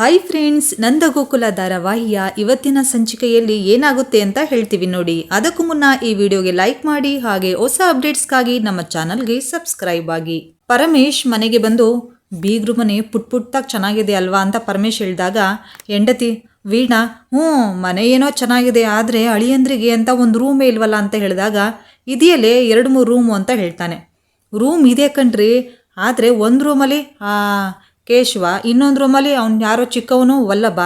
Hi friends Nandagokula ಧಾರಾವಾಹಿಯ ಇವತ್ತಿನ ಸಂಚಿಕೆಯಲ್ಲಿ ಏನಾಗುತ್ತೆ ಅಂತ ಹೇಳ್ತೀವಿ ನೋಡಿ. ಅದಕ್ಕೂ ಮುನ್ನ ಈ ವಿಡಿಯೋಗೆ ಲೈಕ್ ಮಾಡಿ ಹಾಗೆ ಹೊಸ ಅಪ್ಡೇಟ್ಸ್ಗಾಗಿ ನಮ್ಮ ಚಾನಲ್ಗೆ ಸಬ್ಸ್ಕ್ರೈಬ್ ಆಗಿ. ಪರಮೇಶ್ ಮನೆಗೆ ಬಂದು, ಬೀಗ್ರು ಮನೆ ಪುಟ್ ಪುಟ್ಟಾಗಿ ಚೆನ್ನಾಗಿದೆ ಅಲ್ವಾ? ಅಂತ ಪರಮೇಶ್ ಹೇಳಿದಾಗ, ಹೆಂಡತಿ, ವೀಣಾ, ಹ್ಞೂ, ಮನೆ ಏನೋ ಚೆನ್ನಾಗಿದೆ, ಆದರೆ ಅಳಿಯಂದ್ರಿಗೆ ಅಂತ ಒಂದು ರೂಮೇ ಇಲ್ವಲ್ಲ? ಅಂತ ಹೇಳಿದಾಗ ಇದೆಯಲ್ಲೇ ಎರಡು ಮೂರು ರೂಮು ಅಂತ ಹೇಳ್ತಾನೆ. ರೂಮ್ ಇದೆ ಕಣ್ರಿ, ಆದರೆ ಒಂದು ರೂಮಲ್ಲಿ ಕೇಶವ ಇನ್ನೊಂದು ರೂಮಲ್ಲಿ ಅವ್ನು ಯಾರೋ ಚಿಕ್ಕವನು ವಲ್ಲಭ,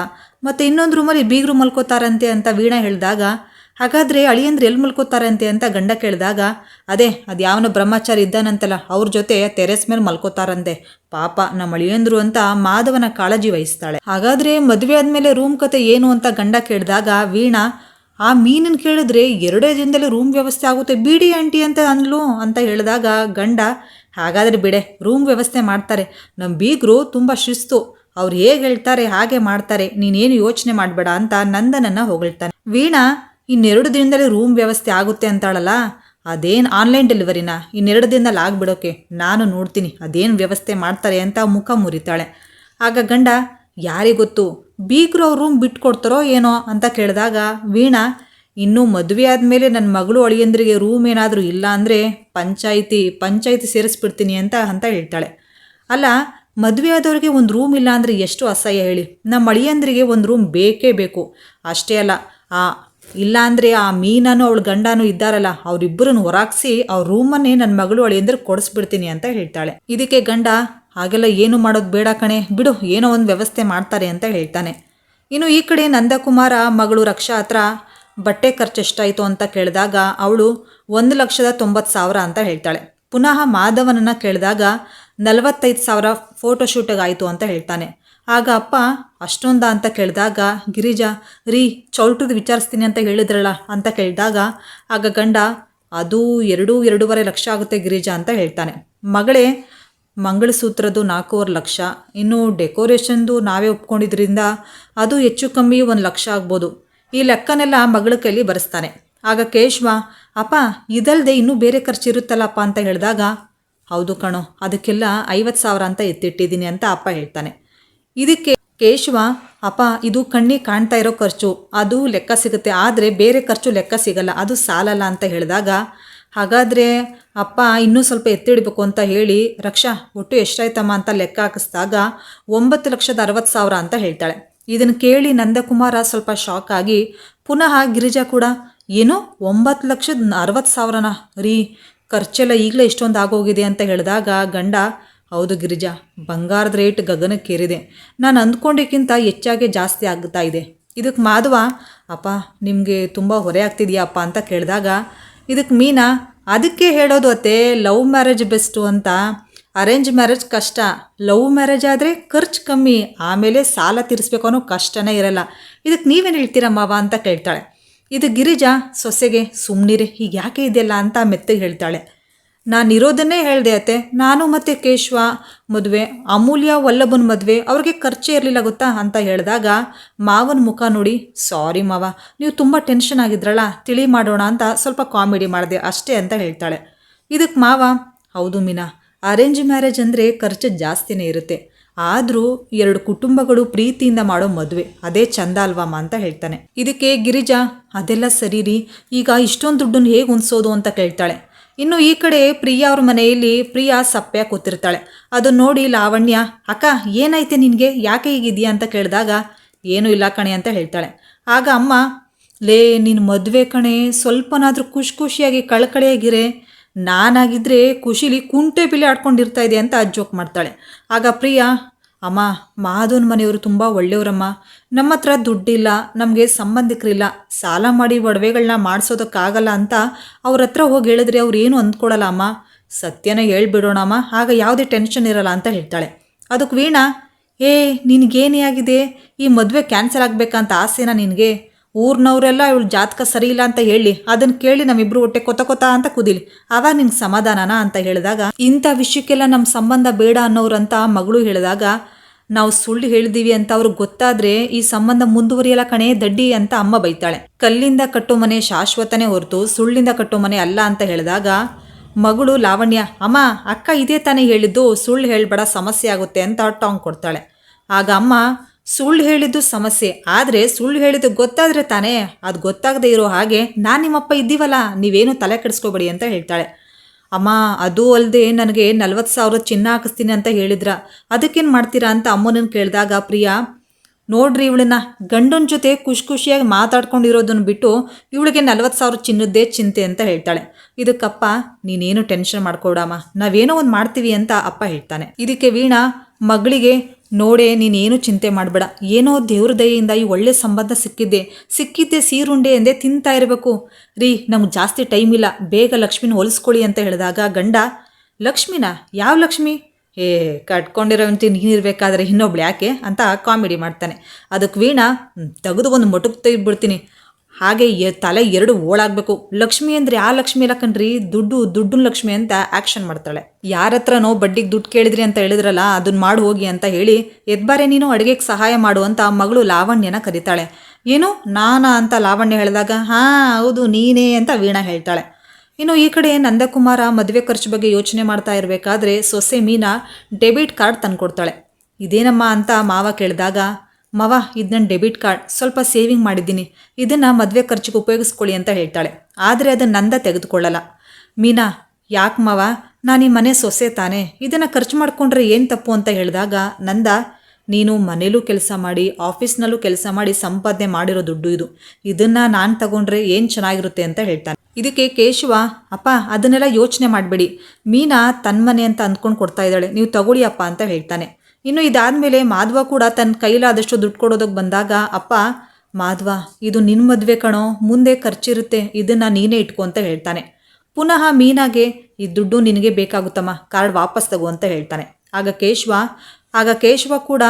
ಮತ್ತು ಇನ್ನೊಂದು ರೂಮಲ್ಲಿ ಬೀಗರು ಮಲ್ಕೋತಾರಂತೆ ಅಂತ ವೀಣಾ ಹೇಳಿದಾಗ, ಹಾಗಾದರೆ ಅಳಿಯಂದ್ರೆ ಎಲ್ಲಿ ಮಲ್ಕೋತಾರಂತೆ ಅಂತ ಗಂಡ ಕೇಳಿದಾಗ, ಅದೇ, ಅದು ಯಾವನ ಬ್ರಹ್ಮಚಾರಿ ಇದ್ದಾನಂತಲ್ಲ, ಅವ್ರ ಜೊತೆ ತೆರೆಸ್ ಮೇಲೆ ಮಲ್ಕೋತಾರಂತೆ. ಪಾಪ ನಮ್ಮ ಅಳಿಯಂದ್ರು ಅಂತ ಮಾಧವನ ಕಾಳಜಿ ವಹಿಸ್ತಾಳೆ. ಹಾಗಾದರೆ ಮದುವೆ ಆದಮೇಲೆ ರೂಮ್ ಕತೆ ಏನು ಅಂತ ಗಂಡ ಕೇಳಿದಾಗ ವೀಣಾ, ಆ ಮೀನನ್ನು ಕೇಳಿದ್ರೆ ಎರಡೇ ದಿನದಲ್ಲಿ ರೂಮ್ ವ್ಯವಸ್ಥೆ ಆಗುತ್ತೆ, ಬಿಡಿ ಆಂಟಿ ಅಂತ ಅನ್ಲು ಅಂತ ಹೇಳಿದಾಗ ಗಂಡ ಹಾಗಾದರೆ ಬಿಡೆ, ರೂಮ್ ವ್ಯವಸ್ಥೆ ಮಾಡ್ತಾರೆ. ನಮ್ಮ ಬೀಗರು ತುಂಬ ಶಿಸ್ತು. ಅವ್ರು ಹೇಗೆ ಹೇಳ್ತಾರೆ, ಹಾಗೆ ಮಾಡ್ತಾರೆ, ನೀನೇನು ಯೋಚನೆ ಮಾಡಬೇಡ ಅಂತ ನಂದನನ್ನು ಹೊಗಳ್ತಾನೆ. ವೀಣಾ, ಇನ್ನೆರಡು ದಿನದಲ್ಲಿ ರೂಮ್ ವ್ಯವಸ್ಥೆ ಆಗುತ್ತೆ ಅಂತಾಳಲ್ಲ? ಅದೇನು ಆನ್ಲೈನ್ ಡೆಲಿವರಿನ? ಇನ್ನೆರಡು ದಿನದಲ್ಲಿ ಆಗ್ಬಿಡೋಕೆ. ನಾನು ನೋಡ್ತೀನಿ, ಅದೇನು ವ್ಯವಸ್ಥೆ ಮಾಡ್ತಾರೆ ಅಂತ ಮುಖ ಮುರಿತಾಳೆ. ಆಗ ಗಂಡ, ಯಾರಿಗೊತ್ತು? ಬೀಗರು ಅವ್ರ ರೂಮ್ ಬಿಟ್ಕೊಡ್ತಾರೋ ಏನೋ ಅಂತ ಕೇಳಿದಾಗ, ವೀಣಾ ಇನ್ನೂ ಮದುವೆ ಆದಮೇಲೆ ನನ್ನ ಮಗಳು ಅಳಿಯಂದ್ರಿಗೆ ರೂಮ್ ಏನಾದರೂ ಇಲ್ಲ ಅಂದರೆ ಪಂಚಾಯಿತಿ ಪಂಚಾಯಿತಿ ಸೇರಿಸ್ಬಿಡ್ತೀನಿ ಅಂತ ಅಂತ ಹೇಳ್ತಾಳೆ. ಅಲ್ಲ, ಮದುವೆ ಆದವ್ರಿಗೆ ಒಂದು ರೂಮ್ ಇಲ್ಲ ಅಂದರೆ ಎಷ್ಟು ಅಸಹ್ಯ ಹೇಳಿ. ನಮ್ಮ ಅಳಿಯಂದ್ರಿಗೆ ಒಂದು ರೂಮ್ ಬೇಕೇ ಬೇಕು. ಅಷ್ಟೇ ಅಲ್ಲ, ಆ, ಇಲ್ಲ ಅಂದರೆ ಆ ಮೀನನೂ ಅವಳ ಗಂಡನೂ ಇದ್ದಾರಲ್ಲ, ಅವರಿಬ್ಬರನ್ನು ಹೊರಾಕ್ಸಿ ಅವ್ರ ರೂಮನ್ನೇ ನನ್ನ ಮಗಳು ಅಳಿಯಂದ್ರೆ ಕೊಡಿಸ್ಬಿಡ್ತೀನಿ ಅಂತ ಹೇಳ್ತಾಳೆ. ಇದಕ್ಕೆ ಗಂಡ, ಹಾಗೆಲ್ಲ ಏನು ಮಾಡೋದು ಬೇಡ ಕಣೆ, ಬಿಡು, ಏನೋ ಒಂದು ವ್ಯವಸ್ಥೆ ಮಾಡ್ತಾರೆ ಅಂತ ಹೇಳ್ತಾನೆ. ಇನ್ನು ಈ ಕಡೆ ನಂದಕುಮಾರ ಮಗಳು ರಕ್ಷಾ ಹತ್ರ ಬಟ್ಟೆ ಖರ್ಚು ಎಷ್ಟಾಯಿತು ಅಂತ ಕೇಳಿದಾಗ ಅವಳು ಒಂದು ಲಕ್ಷದ ತೊಂಬತ್ತು ಸಾವಿರ ಅಂತ ಹೇಳ್ತಾಳೆ. ಪುನಃ ಮಾಧವನನ್ನು ಕೇಳಿದಾಗ ನಲವತ್ತೈದು ಸಾವಿರ ಫೋಟೋಶೂಟಿಗಾಯಿತು ಅಂತ ಹೇಳ್ತಾನೆ. ಆಗ ಅಪ್ಪ, ಅಷ್ಟೊಂದ ಅಂತ ಕೇಳಿದಾಗ, ಗಿರಿಜಾ, ರೀ ಚೌಲ್ಟ್ರದ್ದು ವಿಚಾರಿಸ್ತೀನಿ ಅಂತ ಹೇಳಿದ್ರಲ್ಲ ಅಂತ ಕೇಳಿದಾಗ, ಆಗ ಗಂಡ, ಅದು ಎರಡೂ ಎರಡೂವರೆ ಲಕ್ಷ ಆಗುತ್ತೆ ಗಿರಿಜಾ ಅಂತ ಹೇಳ್ತಾನೆ. ಮಗಳೇ, ಮಂಗಳಸೂತ್ರದ್ದು ನಾಲ್ಕೂವರೆ ಲಕ್ಷ. ಇನ್ನು ಡೆಕೋರೇಷನ್ದು ನಾವೇ ಒಪ್ಕೊಂಡಿದ್ರಿಂದ ಅದು ಹೆಚ್ಚು ಕಮ್ಮಿ ಒಂದು ಲಕ್ಷ ಆಗ್ಬೋದು. ಈ ಲೆಕ್ಕನೆಲ್ಲ ಮಗಳ ಕೈಲಿ ಬರೆಸ್ತಾನೆ. ಆಗ ಕೇಶವ, ಅಪ್ಪ ಇದಲ್ಲದೆ ಇನ್ನೂ ಬೇರೆ ಖರ್ಚು ಇರುತ್ತಲ್ಲಪ್ಪ ಅಂತ ಹೇಳಿದಾಗ, ಹೌದು ಕಣೋ, ಅದಕ್ಕೆಲ್ಲ ಐವತ್ತು ಸಾವಿರ ಅಂತ ಎತ್ತಿಟ್ಟಿದ್ದೀನಿ ಅಂತ ಅಪ್ಪ ಹೇಳ್ತಾನೆ. ಇದಕ್ಕೆ ಕೇಶವ, ಅಪ್ಪ, ಇದು ಕಣ್ಣಿಗೆ ಕಾಣ್ತಾ ಇರೋ ಖರ್ಚು. ಅದು ಲೆಕ್ಕ ಸಿಗುತ್ತೆ. ಆದರೆ ಬೇರೆ ಖರ್ಚು ಲೆಕ್ಕ ಸಿಗಲ್ಲ. ಅದು ಸಾಲಲ್ಲ ಅಂತ ಹೇಳಿದಾಗ, ಹಾಗಾದರೆ ಅಪ್ಪ, ಇನ್ನೂ ಸ್ವಲ್ಪ ಎತ್ತಿಡಬೇಕು ಅಂತ ಹೇಳಿ, ರಕ್ಷಾ, ಒಟ್ಟು ಎಷ್ಟಾಯ್ತಮ್ಮ ಅಂತ ಲೆಕ್ಕ ಹಾಕಿಸ್ದಾಗ ಒಂಬತ್ತು ಲಕ್ಷದ ಅರವತ್ತು ಸಾವಿರ ಅಂತ ಹೇಳ್ತಾಳೆ. ಇದನ್ನು ಕೇಳಿ ನಂದಕುಮಾರ ಸ್ವಲ್ಪ ಶಾಕ್ ಆಗಿ, ಪುನಃ ಗಿರಿಜಾ ಕೂಡ, ಏನು ಒಂಬತ್ತು ಲಕ್ಷದ ಅರವತ್ತು ಸಾವಿರನ? ರೀ, ಖರ್ಚೆಲ್ಲ ಈಗಲೇ ಇಷ್ಟೊಂದು ಆಗೋಗಿದೆ ಅಂತ ಹೇಳಿದಾಗ ಗಂಡ, ಹೌದು ಗಿರಿಜಾ, ಬಂಗಾರದ ರೇಟ್ ಗಗನಕ್ಕೇರಿದೆ ನಾನು ಅಂದ್ಕೊಂಡಿಕ್ಕಿಂತ ಹೆಚ್ಚಾಗಿ ಜಾಸ್ತಿ ಆಗ್ತಾ ಇದೆ. ಇದಕ್ಕೆ ಮಾಧವ, ಅಪ್ಪ, ನಿಮಗೆ ತುಂಬ ಹೊರೆ ಆಗ್ತಿದೆಯಪ್ಪ ಅಂತ ಕೇಳಿದಾಗ ಇದಕ್ಕೆ ಮೀನಾ, ಅದಕ್ಕೆ ಹೇಳೋದು ಅತ್ತೆ, ಲವ್ ಮ್ಯಾರೇಜ್ ಬೆಸ್ಟು ಅಂತ ಅರೇಂಜ್ ಮ್ಯಾರೇಜ್ ಕಷ್ಟ. ಲವ್ ಮ್ಯಾರೇಜ್ ಆದರೆ ಖರ್ಚು ಕಮ್ಮಿ. ಆಮೇಲೆ ಸಾಲ ತೀರಿಸ್ಬೇಕು ಅನ್ನೋ ಕಷ್ಟನೇ ಇರಲ್ಲ. ಇದಕ್ಕೆ ನೀವೇನು ಹೇಳ್ತೀರಾ ಮಾವ ಅಂತ ಕೇಳ್ತಾಳೆ. ಇದು ಗಿರಿಜಾ, ಸೊಸೆಗೆ ಸುಮ್ಮನಿರೆ ಈಗ ಯಾಕೆ ಇದೆಯಲ್ಲ ಅಂತ ಮೆತ್ತಗೆ ಹೇಳ್ತಾಳೆ. ನಾನು ಇರೋದನ್ನೇ ಹೇಳಿದೆ ಅತ್ತೆ. ನಾನು ಮತ್ತು ಕೇಶವ, ಮದುವೆ, ಅಮೂಲ್ಯ, ವಲ್ಲಭನ ಮದುವೆ, ಅವ್ರಿಗೆ ಖರ್ಚೇ ಇರಲಿಲ್ಲ ಗೊತ್ತಾ ಅಂತ ಹೇಳಿದಾಗ ಮಾವನ ಮುಖ ನೋಡಿ, ಸಾರಿ ಮಾವ, ನೀವು ತುಂಬ ಟೆನ್ಷನ್ ಆಗಿದ್ರಲ್ಲ, ತಿಳಿ ಮಾಡೋಣ ಅಂತ ಸ್ವಲ್ಪ ಕಾಮಿಡಿ ಮಾಡಿದೆ ಅಷ್ಟೇ ಅಂತ ಹೇಳ್ತಾಳೆ. ಇದಕ್ಕೆ ಮಾವ, ಹೌದು ಮೀನಾ ಅರೇಂಜ್ ಮ್ಯಾರೇಜ್ ಅಂದರೆ ಖರ್ಚು ಜಾಸ್ತಿನೇ ಇರುತ್ತೆ. ಆದರೂ ಎರಡು ಕುಟುಂಬಗಳು ಪ್ರೀತಿಯಿಂದ ಮಾಡೋ ಮದುವೆ, ಅದೇ ಚಂದ ಅಲ್ವಮ್ಮ ಅಂತ ಹೇಳ್ತಾನೆ. ಇದಕ್ಕೆ ಗಿರಿಜಾ, ಅದೆಲ್ಲ ಸರಿ ರೀ, ಈಗ ಇಷ್ಟೊಂದು ದುಡ್ಡನ್ನು ಹೇಗೆ ಹೊಂದಿಸೋದು ಅಂತ ಕೇಳ್ತಾಳೆ. ಇನ್ನು ಈ ಕಡೆ ಪ್ರಿಯಾ ಅವ್ರ ಮನೆಯಲ್ಲಿ ಪ್ರಿಯಾ ಸಪ್ಪೆ ಕೂತಿರ್ತಾಳೆ. ಅದು ನೋಡಿ ಲಾವಣ್ಯ, ಅಕ್ಕ ಏನೈತೆ ನಿನಗೆ? ಯಾಕೆ ಹೀಗಿದೆಯಾ? ಅಂತ ಕೇಳಿದಾಗ, ಏನೂ ಇಲ್ಲ ಕಣೆ ಅಂತ ಹೇಳ್ತಾಳೆ. ಆಗ ಅಮ್ಮ, ಲೇ ನಿನ್ನ ಮದುವೆ ಕಣೆ, ಸ್ವಲ್ಪನಾದರೂ ಖುಷಿ ಖುಷಿಯಾಗಿ ಕಳಕಳಿಯಾಗಿರೆ ನಾನಾಗಿದ್ದರೆ ಖುಷಿಲಿ ಕುಂಟೆ ಪಿಲಿ ಆಡ್ಕೊಂಡಿರ್ತಾ ಇದೆ ಅಂತ ಅಜ್ಜೋಕ್ ಮಾಡ್ತಾಳೆ. ಆಗ ಪ್ರಿಯಾ, ಅಮ್ಮ ಮಾಧವನ ಮನೆಯವರು ತುಂಬ ಒಳ್ಳೆಯವರಮ್ಮ. ನಮ್ಮ ಹತ್ರ ದುಡ್ಡಿಲ್ಲ, ನಮಗೆ ಸಂಬಂಧಿಕರಿಲ್ಲ. ಸಾಲ ಮಾಡಿ ಒಡವೆಗಳನ್ನ ಮಾಡಿಸೋದಕ್ಕಾಗಲ್ಲ ಅಂತ ಅವ್ರ ಹತ್ರ ಹೋಗಿ ಹೇಳಿದ್ರೆ ಅವ್ರು ಏನು ಅಂದ್ಕೊಡಲ್ಲ ಅಮ್ಮ. ಸತ್ಯನ ಹೇಳ್ಬಿಡೋಣಮ್ಮ ಆಗ ಯಾವುದೇ ಟೆನ್ಷನ್ ಇರಲ್ಲ ಅಂತ ಹೇಳ್ತಾಳೆ. ಅದಕ್ಕೆ ವೀಣಾ, ಏ, ನಿನಗೇನೇ ಆಗಿದೆ? ಈ ಮದುವೆ ಕ್ಯಾನ್ಸಲ್ ಆಗಬೇಕಂತ ಆಸೆನಾ ನಿನಗೆ? ಊರ್ನವರೆಲ್ಲ ಇವಳು ಜಾತಕ ಸರಿ ಇಲ್ಲ ಅಂತ ಹೇಳಿ ಅದನ್ನು ಕೇಳಿ ನಮ್ಮಿಬ್ರು ಹೊಟ್ಟೆ ಕೊತ ಕೊತ ಅಂತ ಕುದಿಲಿ. ಆವಾಗ ನಿಂಗೆ ಸಮಾಧಾನನಾ ಅಂತ ಹೇಳಿದಾಗ, ಇಂಥ ವಿಷಯಕ್ಕೆಲ್ಲ ನಮ್ಮ ಸಂಬಂಧ ಬೇಡ ಅನ್ನೋರಂತ ಮಗಳು ಹೇಳಿದಾಗ, ನಾವು ಸುಳ್ಳು ಹೇಳಿದೀವಿ ಅಂತ ಅವ್ರಿಗೆ ಗೊತ್ತಾದ್ರೆ ಈ ಸಂಬಂಧ ಮುಂದುವರಿಯಲ್ಲ ಕಣೆ ದಡ್ಡಿ ಅಂತ ಅಮ್ಮ ಬೈತಾಳೆ. ಕಲ್ಲಿಂದ ಕಟ್ಟೋ ಮನೆ ಶಾಶ್ವತನೇ ಹೊರತು ಸುಳ್ಳಿಂದ ಕಟ್ಟೋ ಮನೆ ಅಲ್ಲ ಅಂತ ಹೇಳಿದಾಗ, ಮಗಳು ಲಾವಣ್ಯ, ಅಮ್ಮ, ಅಕ್ಕ ಇದೇ ತಾನೇ ಹೇಳಿದ್ದು, ಸುಳ್ಳು ಹೇಳ್ಬೇಡ, ಸಮಸ್ಯೆ ಆಗುತ್ತೆ ಅಂತ ಟಾಂಗ್ ಕೊಡ್ತಾಳೆ. ಆಗ ಅಮ್ಮ ಸುಳ್ಳು ಹೇಳಿದ್ದು ಸಮಸ್ಯೆ, ಆದರೆ ಸುಳ್ಳು ಹೇಳಿದ್ದು ಗೊತ್ತಾದರೆ ತಾನೇ ಅದು ಗೊತ್ತಾಗದೇ ಇರೋ ಹಾಗೆ ನಾನು ನಿಮ್ಮಪ್ಪ ಇದ್ದೀವಲ್ಲ, ನೀವೇನು ತಲೆ ಕೆಡಿಸ್ಕೋಬೇಡಿ ಅಂತ ಹೇಳ್ತಾಳೆ. ಅಮ್ಮ, ಅದು ಅಲ್ಲದೆ ನನಗೆ ನಲ್ವತ್ತು ಸಾವಿರ ಚಿನ್ನ ಹಾಕಿಸ್ತೀನಿ ಅಂತ ಹೇಳಿದ್ರ? ಅದಕ್ಕೇನು ಮಾಡ್ತೀರಾ ಅಂತ ಅಮ್ಮನನ್ನು ಕೇಳಿದಾಗ, ಪ್ರಿಯಾ, ನೋಡ್ರಿ ಇವಳನ್ನ, ಗಂಡನ ಜೊತೆ ಖುಷಿ ಖುಷಿಯಾಗಿ ಮಾತಾಡ್ಕೊಂಡಿರೋದನ್ನು ಬಿಟ್ಟು ಇವಳಿಗೆ ನಲ್ವತ್ತು ಸಾವಿರ ಚಿನ್ನದ್ದೇ ಚಿಂತೆ ಅಂತ ಹೇಳ್ತಾಳೆ. ಇದಕ್ಕಪ್ಪ, ನೀನೇನು ಟೆನ್ಷನ್ ಮಾಡ್ಕೊಡಮ್ಮ ನಾವೇನೋ ಒಂದು ಮಾಡ್ತೀವಿ ಅಂತ ಅಪ್ಪ ಹೇಳ್ತಾನೆ. ಇದಕ್ಕೆ ವೀಣಾ, ಮಗಳಿಗೆ ನೋಡೆ ನೀನೇನು ಚಿಂತೆ ಮಾಡಬೇಡ. ಏನೋ ದೇವ್ರ ದಯೆಯಿಂದ ಈ ಒಳ್ಳೆ ಸಂಬಂಧ ಸಿಕ್ಕಿದ್ದೆ ಸಿಕ್ಕಿದ್ದೆ ಸೀರುಂಡೆ ಎಂದೇ ತಿಂತಾ ಇರಬೇಕು. ರೀ ನಮ್ಗೆ ಜಾಸ್ತಿ ಟೈಮ್ ಇಲ್ಲ ಬೇಗ ಲಕ್ಷ್ಮಿನ ಹೊಲಿಸ್ಕೊಳ್ಳಿ ಅಂತ ಹೇಳಿದಾಗ ಗಂಡ ಲಕ್ಷ್ಮಿನ? ಯಾವ ಲಕ್ಷ್ಮಿ? ಏ ಕಟ್ಕೊಂಡಿರೋಂತಿ ಇರಬೇಕಾದ್ರೆ ಇನ್ನೊಬ್ಳು ಯಾಕೆ? ಅಂತ ಕಾಮಿಡಿ ಮಾಡ್ತಾನೆ. ಅದಕ್ಕೆ ವೀಣಾ "ಹ್ಮ್, ತೆಗೆದು ಒಂದು ಮೊಟಕ್ ತೆಗೆದ್ಬಿಡ್ತೀನಿ ಹಾಗೆ ತಲೆ ಎರಡು ಓಳಾಗಬೇಕು. ಲಕ್ಷ್ಮಿ ಅಂದರೆ ಆ ಲಕ್ಷ್ಮಿ ಇಲ್ಲ ಕಣ್ರಿ? ದುಡ್ಡು ದುಡ್ಡು ಲಕ್ಷ್ಮಿ ಅಂತ ಆ್ಯಕ್ಷನ್ ಮಾಡ್ತಾಳೆ. ಯಾರ ಹತ್ರನೋ ಬಡ್ಡಿಗೆ ದುಡ್ಡು ಕೇಳಿದ್ರಿ ಅಂತ ಹೇಳಿದ್ರಲ್ಲ ಅದನ್ನ ಮಾಡಿ ಹೋಗಿ ಅಂತ ಹೇಳಿ ಎದ್ಬಾರೆ ನೀನು ಅಡುಗೆಗೆ ಸಹಾಯ ಮಾಡು ಅಂತ ಮಗಳು ಲಾವಣ್ಯನ ಕರೀತಾಳೆ. ಏನು? ನಾನಾ ಅಂತ ಲಾವಣ್ಯ ಹೇಳಿದಾಗ, ಹಾಂ, ಹೌದು, ನೀನೇ ಅಂತ ವೀಣಾ ಹೇಳ್ತಾಳೆ. ಇನ್ನು ಈ ಕಡೆ ನಂದಕುಮಾರ ಮದುವೆ ಖರ್ಚು ಬಗ್ಗೆ ಯೋಚನೆ ಮಾಡ್ತಾ ಇರಬೇಕಾದ್ರೆ ಸೊಸೆ ಮೀನಾ ಡೆಬಿಟ್ ಕಾರ್ಡ್ ತಂದ್ಕೊಡ್ತಾಳೆ. ಇದೇನಮ್ಮ ಅಂತ ಮಾವ ಕೇಳಿದಾಗ ಮಾವ ಇದು ನನ್ನ ಡೆಬಿಟ್ ಕಾರ್ಡ್ ಸ್ವಲ್ಪ ಸೇವಿಂಗ್ ಮಾಡಿದ್ದೀನಿ. ಇದನ್ನು ಮದುವೆ ಖರ್ಚಿಗೆ ಉಪಯೋಗಿಸ್ಕೊಳ್ಳಿ ಅಂತ ಹೇಳ್ತಾಳೆ. ಆದರೆ ಅದನ್ನು ನಂದ ತೆಗೆದುಕೊಳ್ಳಲ್ಲ. ಮೀನಾ, ಯಾಕೆ ಮವ? ನಾನು ಈ ಮನೆ ಸೊಸೆ ತಾನೆ. ಇದನ್ನು ಖರ್ಚು ಮಾಡಿಕೊಂಡ್ರೆ ಏನು ತಪ್ಪು ಅಂತ ಹೇಳಿದಾಗ ನಂದ, ನೀನು ಮನೇಲೂ ಕೆಲಸ ಮಾಡಿ, ಆಫೀಸ್ನಲ್ಲೂ ಕೆಲಸ ಮಾಡಿ ಸಂಪಾದನೆ ಮಾಡಿರೋ ದುಡ್ಡು ಇದು. ಇದನ್ನು ನಾನು ತಗೊಂಡ್ರೆ ಏನು ಚೆನ್ನಾಗಿರುತ್ತೆ ಅಂತ ಹೇಳ್ತಾನೆ. ಇದಕ್ಕೆ ಕೇಶವ, ಅಪ್ಪ, ಅದನ್ನೆಲ್ಲ ಯೋಚನೆ ಮಾಡಬೇಡಿ. ಮೀನಾ ತನ್ಮನೆ ಅಂತ ಅಂದ್ಕೊಂಡು ಕೊಡ್ತಾ ಇದ್ದಾಳೆ. ನೀವು ತಗೊಳ್ಳಿ ಅಪ್ಪ ಅಂತ ಹೇಳ್ತಾನೆ. ಇನ್ನು ಇದಾದ್ಮೇಲೆ ಮಾಧವ ಕೂಡ ತನ್ನ ಕೈಲಾದಷ್ಟು ದುಡ್ಡು ಕೊಡೋದಕ್ಕೆ ಬಂದಾಗ, ಅಪ್ಪ, ಮಾಧವ, ಇದು ನಿನ್ನ ಮದುವೆ ಕಣೋ, ಮುಂದೆ ಖರ್ಚಿರುತ್ತೆ, ಇದನ್ನು ನೀನೇ ಇಟ್ಕೊ ಅಂತ ಹೇಳ್ತಾನೆ. ಪುನಃ ಮೀನಾಗೆ, ಈ ದುಡ್ಡು ನಿನಗೆ ಬೇಕಾಗುತ್ತಮ್ಮ, ಕಾರ್ಡ್ ವಾಪಸ್ ತಗೋ ಅಂತ ಹೇಳ್ತಾನೆ. ಆಗ ಕೇಶವ ಆಗ ಕೇಶವ ಕೂಡ,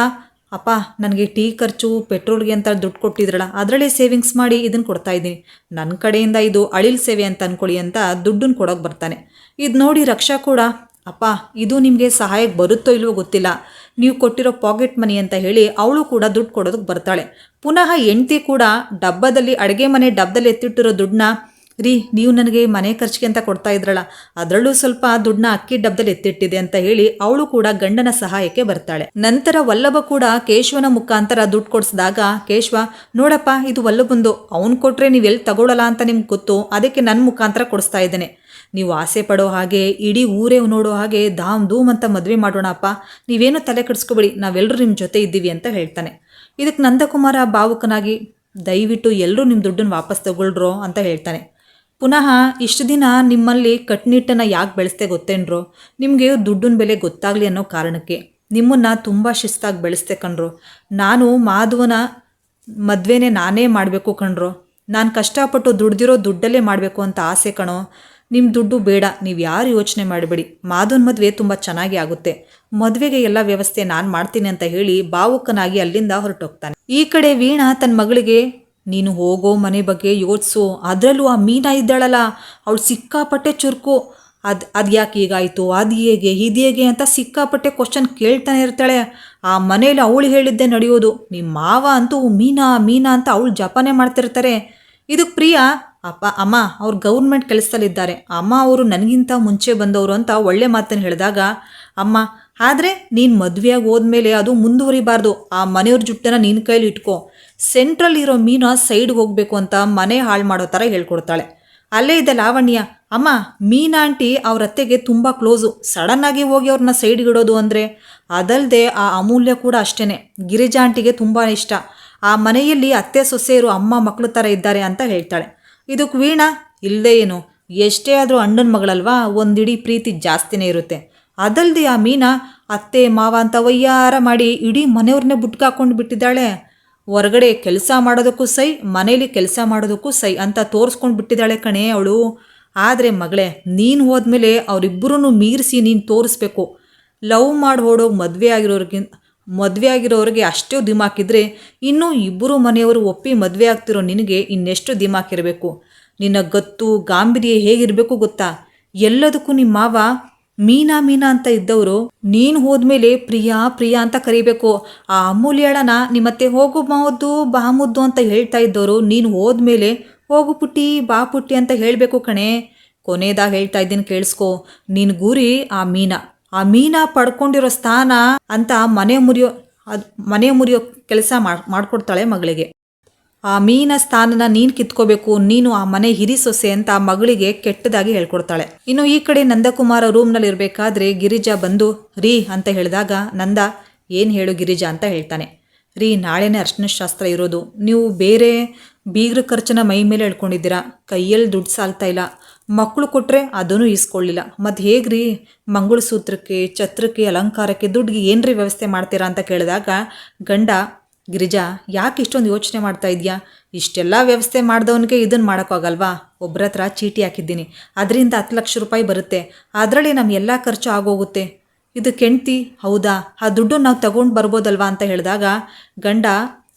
ಅಪ್ಪ, ನನಗೆ ಟೀ ಖರ್ಚು, ಪೆಟ್ರೋಲ್ಗೆ ಅಂತ ದುಡ್ಡು ಕೊಟ್ಟಿದ್ರಲ್ಲ, ಅದರಲ್ಲೇ ಸೇವಿಂಗ್ಸ್ ಮಾಡಿ ಇದನ್ನು ಕೊಡ್ತಾ ಇದ್ದೀನಿ. ನನ್ನ ಕಡೆಯಿಂದ ಇದು ಅಳಿಲ್ ಸೇವೆ ಅಂತ ಅಂದ್ಕೊಳ್ಳಿ ಅಂತ ದುಡ್ಡನ್ನು ಕೊಡೋಕೆ ಬರ್ತಾನೆ. ಇದು ನೋಡಿ ರಕ್ಷಾ ಕೂಡ, ಅಪ್ಪ, ಇದು ನಿಮಗೆ ಸಹಾಯಕ್ಕೆ ಬರುತ್ತೋ ಇಲ್ವೋ ಗೊತ್ತಿಲ್ಲ. ನೀವು ಕೊಟ್ಟಿರೋ ಪಾಕೆಟ್ ಮನಿ ಅಂತ ಹೇಳಿ ಅವಳು ಕೂಡ ದುಡ್ಡು ಕೊಡೋದಕ್ಕೆ ಬರ್ತಾಳೆ. ಪುನಃ ಹೆಂಡ್ತಿ ಕೂಡ ಡಬ್ಬದಲ್ಲಿ, ಅಡುಗೆ ಮನೆ ಡಬ್ಬದಲ್ಲಿ ಎತ್ತಿಟ್ಟಿರೋ ದುಡ್ಡನ್ನ, ರೀ, ನೀವು ನನಗೆ ಮನೆ ಖರ್ಚಿಗೆ ಅಂತ ಕೊಡ್ತಾ ಇದ್ರಲ್ಲ, ಅದರಲ್ಲೂ ಸ್ವಲ್ಪ ದುಡ್ಡನ್ನ ಅಕ್ಕಿ ಡಬ್ಬದಲ್ಲಿ ಎತ್ತಿಟ್ಟಿದೆ ಅಂತ ಹೇಳಿ ಅವಳು ಕೂಡ ಗಂಡನ ಸಹಾಯಕ್ಕೆ ಬರ್ತಾಳೆ. ನಂತರ ವಲ್ಲಭ ಕೂಡ ಕೇಶವನ ಮುಖಾಂತರ ದುಡ್ಡು ಕೊಡಿಸಿದಾಗ, ಕೇಶವ, ನೋಡಪ್ಪ, ಇದು ವಲ್ಲಭಂದು, ಅವ್ನು ಕೊಟ್ಟರೆ ನೀವು ಎಲ್ಲಿ ತಗೊಳ್ಳಲ್ಲ ಅಂತ ನಿಮ್ಗೆ ಗೊತ್ತು, ಅದಕ್ಕೆ ನನ್ನ ಮುಖಾಂತರ ಕೊಡಿಸ್ತಾ ಇದ್ದೇನೆ. ನೀವು ಆಸೆ ಪಡೋ ಹಾಗೆ, ಇಡೀ ಊರೇ ನೋಡೋ ಹಾಗೆ ಧಾಮ್ ಧೂಮ್ ಅಂತ ಮದುವೆ ಮಾಡೋಣಪ್ಪ. ನೀವೇನು ತಲೆ ಕೆಡಿಸ್ಕೊಬೇಡಿ ನಾವೆಲ್ಲರೂ ನಿಮ್ಮ ಜೊತೆ ಇದ್ದೀವಿ ಅಂತ ಹೇಳ್ತಾನೆ. ಇದಕ್ಕೆ ನಂದಕುಮಾರ ಭಾವುಕನಾಗಿ, ದಯವಿಟ್ಟು ಎಲ್ಲರೂ ನಿಮ್ಮ ದುಡ್ಡನ್ನು ವಾಪಸ್ ತಗೊಳ್ರೋ ಅಂತ ಹೇಳ್ತಾನೆ. ಪುನಃ, ಇಷ್ಟು ದಿನ ನಿಮ್ಮಲ್ಲಿ ಕಟ್ನಿಟ್ಟನ್ನು ಯಾಕೆ ಬೆಳೆಸ್ದೆ ಗೊತ್ತೇನ್ರೋ? ನಿಮಗೆ ದುಡ್ಡಿನ ಬೆಲೆ ಗೊತ್ತಾಗಲಿ ಅನ್ನೋ ಕಾರಣಕ್ಕೆ. ನಿಮ್ಮನ್ನು ತುಂಬ ಶಿಸ್ತಾಗಿ ಬೆಳೆಸ್ತೆ ಕಣ್ರು. ನಾನು ಮಾಧವನ ಮದುವೆನೇ ನಾನೇ ಮಾಡಬೇಕು ಕಣ್ರು. ನಾನು ಕಷ್ಟಪಟ್ಟು ದುಡ್ದಿರೋ ದುಡ್ಡಲ್ಲೇ ಮಾಡಬೇಕು ಅಂತ ಆಸೆ ಕಣೋ. ನಿಮ್ಮ ದುಡ್ಡು ಬೇಡ, ನೀವು ಯಾರು ಯೋಚನೆ ಮಾಡಬೇಡಿ. ಮಾಧವನ ಮದುವೆ ತುಂಬ ಚೆನ್ನಾಗಿ ಆಗುತ್ತೆ. ಮದುವೆಗೆ ಎಲ್ಲ ವ್ಯವಸ್ಥೆ ನಾನು ಮಾಡ್ತೀನಿ ಅಂತ ಹೇಳಿ ಭಾವುಕನಾಗಿ ಅಲ್ಲಿಂದ ಹೊರಟೋಗ್ತಾನೆ. ಈ ಕಡೆ ವೀಣಾ ತನ್ನ ಮಗಳಿಗೆ, ನೀನು ಹೋಗೋ ಮನೆ ಬಗ್ಗೆ ಯೋಚಿಸು, ಅದರಲ್ಲೂ ಆ ಮೀನಾ ಇದ್ದಾಳಲ್ಲ, ಅವಳು ಸಿಕ್ಕಾಪಟ್ಟೆ ಚುರುಕು. ಅದು ಅದು ಯಾಕೆ ಹೀಗಾಯಿತು, ಅದು ಹೇಗೆ, ಇದು ಹೇಗೆ ಅಂತ ಸಿಕ್ಕಾಪಟ್ಟೆ ಕ್ವಶನ್ ಕೇಳ್ತಾನೆ ಇರ್ತಾಳೆ. ಆ ಮನೇಲಿ ಅವಳು ಹೇಳಿದ್ದೆ ನಡೆಯೋದು. ನಿಮ್ಮ ಮಾವ ಅಂತೂ ಮೀನಾ ಮೀನಾ ಅಂತ ಅವಳು ಜಪಾನೆ ಮಾಡ್ತಿರ್ತಾರೆ. ಇದಕ್ಕೆ ಪ್ರಿಯಾ ಅಪ್ಪ, ಅಮ್ಮ, ಅವ್ರು ಗೌರ್ಮೆಂಟ್ ಕೆಲಸದಲ್ಲಿದ್ದಾರೆ. ಅಮ್ಮ, ಅವರು ನನಗಿಂತ ಮುಂಚೆ ಬಂದವರು ಅಂತ ಒಳ್ಳೆ ಮಾತನ್ನು ಹೇಳಿದಾಗ, ಅಮ್ಮ, ಆದರೆ ನೀನು ಮದುವೆಯಾಗಿ ಹೋದ್ಮೇಲೆ ಅದು ಮುಂದುವರಿಬಾರ್ದು. ಆ ಮನೆಯವ್ರ ಜುಟ್ಟನ್ನ ನಿನ್ನ ಕೈಲಿ ಇಟ್ಕೋ. ಸೆಂಟ್ರಲ್ ಇರೋ ಮೀನ ಸೈಡ್ಗೆ ಹೋಗಬೇಕು ಅಂತ ಮನೆ ಹಾಳು ಮಾಡೋ ಥರ ಹೇಳ್ಕೊಡ್ತಾಳೆ. ಅಲ್ಲೇ ಇದೆ ಲಾವಣ್ಯ. ಅಮ್ಮ, ಮೀನಾ ಆಂಟಿ ಅವ್ರ ಅತ್ತೆಗೆ ತುಂಬ ಕ್ಲೋಸು ಸಡನ್ನಾಗಿ ಹೋಗಿ ಅವ್ರನ್ನ ಸೈಡ್ಗೆ ಇಡೋದು ಅಂದರೆ ಅದಲ್ಲದೆ ಆ ಅಮೂಲ್ಯ ಕೂಡ ಅಷ್ಟೇ ಗಿರಿಜಾ ಆಂಟಿಗೆ ತುಂಬ ಇಷ್ಟ. ಆ ಮನೆಯಲ್ಲಿ ಅತ್ತೆ ಸೊಸೆಯರು ಅಮ್ಮ ಮಕ್ಕಳು ಥರ ಇದ್ದಾರೆ ಅಂತ ಹೇಳ್ತಾಳೆ. ಇದಕ್ಕೆ ವೀಣಾ, ಇಲ್ಲದೇ ಏನು? ಎಷ್ಟೇ ಆದರೂ ಅಣ್ಣನ ಮಗಳಲ್ವಾ? ಒಂದಿಡೀ ಪ್ರೀತಿ ಜಾಸ್ತಿನೇ ಇರುತ್ತೆ. ಅದಲ್ಲದೆ ಆ ಮೀನಾ ಅತ್ತೆ, ಮಾವ ಅಂತ ವಯ್ಯಾರ ಮಾಡಿ ಇಡೀ ಮನೆಯವ್ರನ್ನೇ ಬುಟ್ಕಾಕೊಂಡು ಬಿಟ್ಟಿದ್ದಾಳೆ. ಹೊರಗಡೆ ಕೆಲಸ ಮಾಡೋದಕ್ಕೂ ಸೈ, ಮನೇಲಿ ಕೆಲಸ ಮಾಡೋದಕ್ಕೂ ಸೈ ಅಂತ ತೋರಿಸ್ಕೊಂಡು ಬಿಟ್ಟಿದ್ದಾಳೆ ಕಣೆ ಅವಳು. ಆದರೆ ಮಗಳೇ, ನೀನು ಹೋದ್ಮೇಲೆ ಅವರಿಬ್ಬರೂ ಮೀರಿಸಿ ನೀನು ತೋರಿಸ್ಬೇಕು. ಲವ್ ಮಾಡಿ ಹೊಡೋಗಿ ಮದುವೆ ಆಗಿರೋರ್ಗಿಂತ ಮದುವೆ ಆಗಿರೋರಿಗೆ ಅಷ್ಟೇ ದಿಮಾಕಿದ್ರೆ ಇನ್ನೂ ಇಬ್ಬರು ಮನೆಯವರು ಒಪ್ಪಿ ಮದುವೆ ಆಗ್ತಿರೋ ನಿನಗೆ ಇನ್ನೆಷ್ಟು ದಿಮಾಕಿರಬೇಕು ನಿನ್ನ ಗತ್ತು, ಗಾಂಭೀರ್ಯ ಹೇಗಿರಬೇಕು ಗೊತ್ತಾ? ಎಲ್ಲದಕ್ಕೂ ನಿಮ್ಮ ಮಾವ ಮೀನಾ ಮೀನಾ ಅಂತ ಇದ್ದವರು ನೀನು ಹೋದ್ಮೇಲೆ ಪ್ರಿಯಾ ಪ್ರಿಯಾ ಅಂತ ಕರಿಬೇಕು. ಆ ಅಮೂಲ್ಯಾಳನ ನಿಮ್ಮತ್ತೆ ಹೋಗು ಮಾವದ್ದು ಬಾಮುದ್ದು ಅಂತ ಹೇಳ್ತಾ ಇದ್ದವರು ನೀನು ಹೋದ್ಮೇಲೆ ಹೋಗು ಪುಟ್ಟಿ, ಬಾ ಪುಟ್ಟಿ ಅಂತ ಹೇಳಬೇಕು ಕಣೆ. ಕೊನೆಯದಾಗ ಹೇಳ್ತಾ ಇದ್ದೀನಿ ಕೇಳಿಸ್ಕೊ. ನಿನ್ನ ಗುರಿ ಆ ಮೀನಾ. ಆ ಮೀನಾ ಪಡ್ಕೊಂಡಿರೋ ಸ್ಥಾನ ಅಂತ ಮನೆ ಮುರಿಯೋ, ಅದು ಮನೆ ಮುರಿಯೋ ಕೆಲಸ ಮಾಡ್ಕೊಡ್ತಾಳೆ ಮಗಳಿಗೆ. ಆ ಮೀನ ಸ್ಥಾನನ ನೀನು ಕಿತ್ಕೋಬೇಕು, ನೀನು ಆ ಮನೆ ಹಿರಿ ಸೊಸೆ ಅಂತ ಮಗಳಿಗೆ ಕೆಟ್ಟದಾಗಿ ಹೇಳ್ಕೊಡ್ತಾಳೆ. ಇನ್ನು ಈ ಕಡೆ ನಂದಕುಮಾರ ರೂಮ್ನಲ್ಲಿ ಇರಬೇಕಾದ್ರೆ ಗಿರಿಜಾ ಬಂದು, ರೀ ಅಂತ ಹೇಳಿದಾಗ ನಂದ, ಏನು ಹೇಳು ಗಿರಿಜಾ ಅಂತ ಹೇಳ್ತಾನೆ. ರೀ, ನಾಳೆನೇ ಅರ್ಶಿನ ಶಾಸ್ತ್ರ ಇರೋದು. ನೀವು ಬೇರೆ ಬೀಗ್ರ ಖರ್ಚನ್ನ ಮೈ ಮೇಲೆ ಹೇಳ್ಕೊಂಡಿದ್ದೀರಾ ಕೈಯಲ್ಲಿ ದುಡ್ಡು ಸಾಲ್ತಾ ಇಲ್ಲ. ಮಕ್ಕಳು ಕೊಟ್ಟರೆ ಅದನ್ನು ಇಸ್ಕೊಳ್ಳಿಲ್ಲ. ಮತ್ತು ಹೇಗ್ರಿ? ಮಂಗಳಸೂತ್ರಕ್ಕೆ, ಛತ್ರಕ್ಕೆ, ಅಲಂಕಾರಕ್ಕೆ ದುಡ್ಡಿಗೆ ಏನ್ರಿ ವ್ಯವಸ್ಥೆ ಮಾಡ್ತೀರಾ ಅಂತ ಕೇಳಿದಾಗ, ಗಂಡ, ಗಿರಿಜಾ, ಯಾಕೆ ಇಷ್ಟೊಂದು ಯೋಚನೆ ಮಾಡ್ತಾ ಇದೆಯಾ? ಇಷ್ಟೆಲ್ಲ ವ್ಯವಸ್ಥೆ ಮಾಡಿದವನಿಗೆ ಇದನ್ನು ಮಾಡೋಕ್ಕಾಗಲ್ವಾ? ಒಬ್ಬರ ಹತ್ರ ಚೀಟಿ ಹಾಕಿದ್ದೀನಿ. ಅದರಿಂದ ಹತ್ತು ಲಕ್ಷ ರೂಪಾಯಿ ಬರುತ್ತೆ. ಅದರಲ್ಲಿ ನಮ್ಮ ಎಲ್ಲ ಖರ್ಚು ಆಗೋಗುತ್ತೆ. ಇದು ಕೆಣ್ತಿ ಹೌದಾ? ಆ ದುಡ್ಡು ನಾವು ತಗೊಂಡು ಬರ್ಬೋದಲ್ವಾ ಅಂತ ಹೇಳಿದಾಗ, ಗಂಡ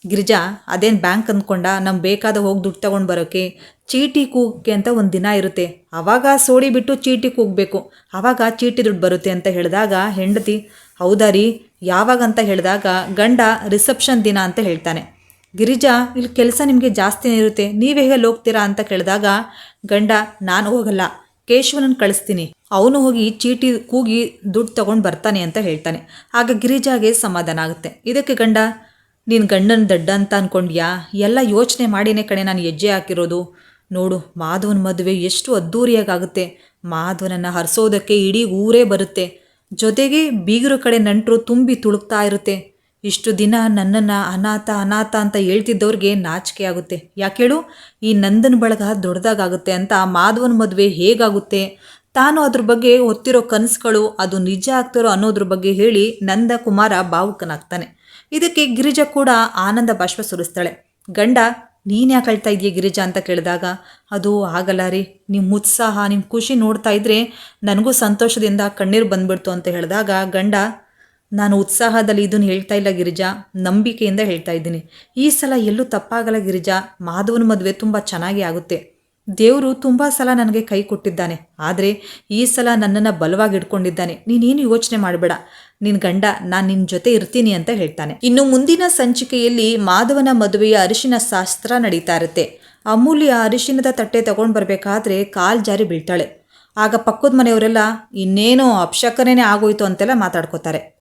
ಗಿರಿಜಾ, ಅದೇನು ಬ್ಯಾಂಕ್ ಅಂದ್ಕೊಂಡ ನಮ್ಗೆ ಬೇಕಾದ ಹೋಗಿ ದುಡ್ಡು ತಗೊಂಡು ಬರೋಕ್ಕೆ ಚೀಟಿ ಕೂಗಕ್ಕೆ ಅಂತ ಒಂದು ದಿನ ಇರುತ್ತೆ. ಆವಾಗ ಸೋಡಿ ಬಿಟ್ಟು ಚೀಟಿ ಕೂಗಬೇಕು. ಆವಾಗ ಚೀಟಿ ದುಡ್ಡು ಬರುತ್ತೆ ಅಂತ ಹೇಳಿದಾಗ ಹೆಂಡತಿ, ಹೌದಾ ರೀ, ಯಾವಾಗ ಅಂತ ಹೇಳಿದಾಗ ಗಂಡ ರಿಸೆಪ್ಷನ್ ದಿನ ಅಂತ ಹೇಳ್ತಾನೆ. ಗಿರಿಜಾ, ಇಲ್ಲಿ ಕೆಲಸ ನಿಮಗೆ ಜಾಸ್ತಿನೇ ಇರುತ್ತೆ, ನೀವೇ ಹೇಗೆ ಹೋಗ್ತೀರಾ ಅಂತ ಕೇಳಿದಾಗ ಗಂಡ, ನಾನು ಹೋಗಲ್ಲ ಕೇಶವನನ್ನು ಕಳಿಸ್ತೀನಿ. ಅವನು ಹೋಗಿ ಚೀಟಿ ಕೂಗಿ ದುಡ್ಡು ತಗೊಂಡು ಬರ್ತಾನೆ ಅಂತ ಹೇಳ್ತಾನೆ. ಆಗ ಗಿರಿಜಾಗೆ ಸಮಾಧಾನ ಆಗುತ್ತೆ. ಇದಕ್ಕೆ ಗಂಡ ನೀನು ಗಂಡನ ದಡ್ಡ ಅಂತ ಅನ್ಕೊಂಡ್ಯಾ? ಎಲ್ಲ ಯೋಚನೆ ಮಾಡಿನೇ ಕಣೆ ನಾನು ಹೆಜ್ಜೆ ಹಾಕಿರೋದು. ನೋಡು, ಮಾಧವನ ಮದುವೆ ಎಷ್ಟು ಅದ್ಧೂರಿಯಾಗುತ್ತೆ ಮಾಧವನನ್ನು ಹರಿಸೋದಕ್ಕೆ ಇಡೀ ಊರೇ ಬರುತ್ತೆ. ಜೊತೆಗೆ ಬೀಗರು ಕಡೆ ನಂಟರು ತುಂಬಿ ತುಳುಕ್ತಾ ಇರುತ್ತೆ. ಇಷ್ಟು ದಿನ ನನ್ನನ್ನು ಅನಾಥ ಅನಾಥ ಅಂತ ಹೇಳ್ತಿದ್ದವ್ರಿಗೆ ನಾಚಿಕೆ ಆಗುತ್ತೆ. ಯಾಕೇಳು ಈ ನಂದನ ಬಳಗ ದೊಡ್ಡದಾಗುತ್ತೆ ಅಂತ ಮಾಧವನ ಮದುವೆ ಹೇಗಾಗುತ್ತೆ? ತಾನು ಅದ್ರ ಬಗ್ಗೆ ಹೊತ್ತಿರೋ ಕನಸುಗಳು, ಅದು ನಿಜ ಆಗ್ತಿರೋ ಅನ್ನೋದ್ರ ಬಗ್ಗೆ ಹೇಳಿ ನಂದ ಕುಮಾರ ಭಾವುಕನಾಗ್ತಾನೆ. ಇದಕ್ಕೆ ಗಿರಿಜಾ ಕೂಡ ಆನಂದ ಬಾಷ್ಪ ಸುರಿಸ್ತಾಳೆ. ಗಂಡ, ನೀನು ಯಾಕೆ ಅಳ್ತಾ ಇದೆಯಾ ಗಿರಿಜಾ ಅಂತ ಕೇಳಿದಾಗ, ಅದು ಆಗಲ್ಲ ರೀ ನಿಮ್ಮ ಉತ್ಸಾಹ ನಿಮ್ಮ ಖುಷಿ ನೋಡ್ತಾ ಇದ್ರೆ ನನಗೂ ಸಂತೋಷದಿಂದ ಕಣ್ಣೀರು ಬಂದ್ಬಿಡ್ತು ಅಂತ ಹೇಳಿದಾಗ ಗಂಡ, ನಾನು ಉತ್ಸಾಹದಲ್ಲಿ ಇದನ್ನು ಹೇಳ್ತಾ ಇಲ್ಲ ಗಿರಿಜಾ, ನಂಬಿಕೆಯಿಂದ ಹೇಳ್ತಾ ಇದ್ದೀನಿ. ಈ ಸಲ ಎಲ್ಲೂ ತಪ್ಪಾಗಲ್ಲ ಗಿರಿಜಾ, ಮಾಧವನ ಮದುವೆ ತುಂಬ ಚೆನ್ನಾಗಿ ಆಗುತ್ತೆ. ದೇವರು ತುಂಬ ಸಲ ನನಗೆ ಕೈ ಕೊಟ್ಟಿದ್ದಾನೆ. ಆದರೆ ಈ ಸಲ ನನ್ನನ್ನು ಬಲವಾಗಿ ಇಟ್ಕೊಂಡಿದ್ದಾನೆ ನೀನೇನು ಯೋಚನೆ ಮಾಡಬೇಡ. ನಿನ್ನ ಗಂಡ, ನಾನು ನಿನ್ನ ಜೊತೆ ಇರ್ತೀನಿ ಅಂತ ಹೇಳ್ತಾನೆ. ಇನ್ನು ಮುಂದಿನ ಸಂಚಿಕೆಯಲ್ಲಿ ಮಾಧವನ ಮದುವೆಯ ಅರಿಶಿನ ಶಾಸ್ತ್ರ ನಡೀತಾ ಇರುತ್ತೆ. ಅಮೂಲ್ಯ ಅರಿಶಿನದ ತಟ್ಟೆ ತಗೊಂಡು ಬರಬೇಕಾದ್ರೆ ಕಾಲು ಜಾರಿ ಬೀಳ್ತಾಳೆ. ಆಗ ಪಕ್ಕದ ಮನೆಯವರೆಲ್ಲ, ಇನ್ನೇನೋ ಅಪಶಕನೇ ಆಗೋಯ್ತು ಅಂತೆಲ್ಲ ಮಾತಾಡ್ಕೋತಾರೆ.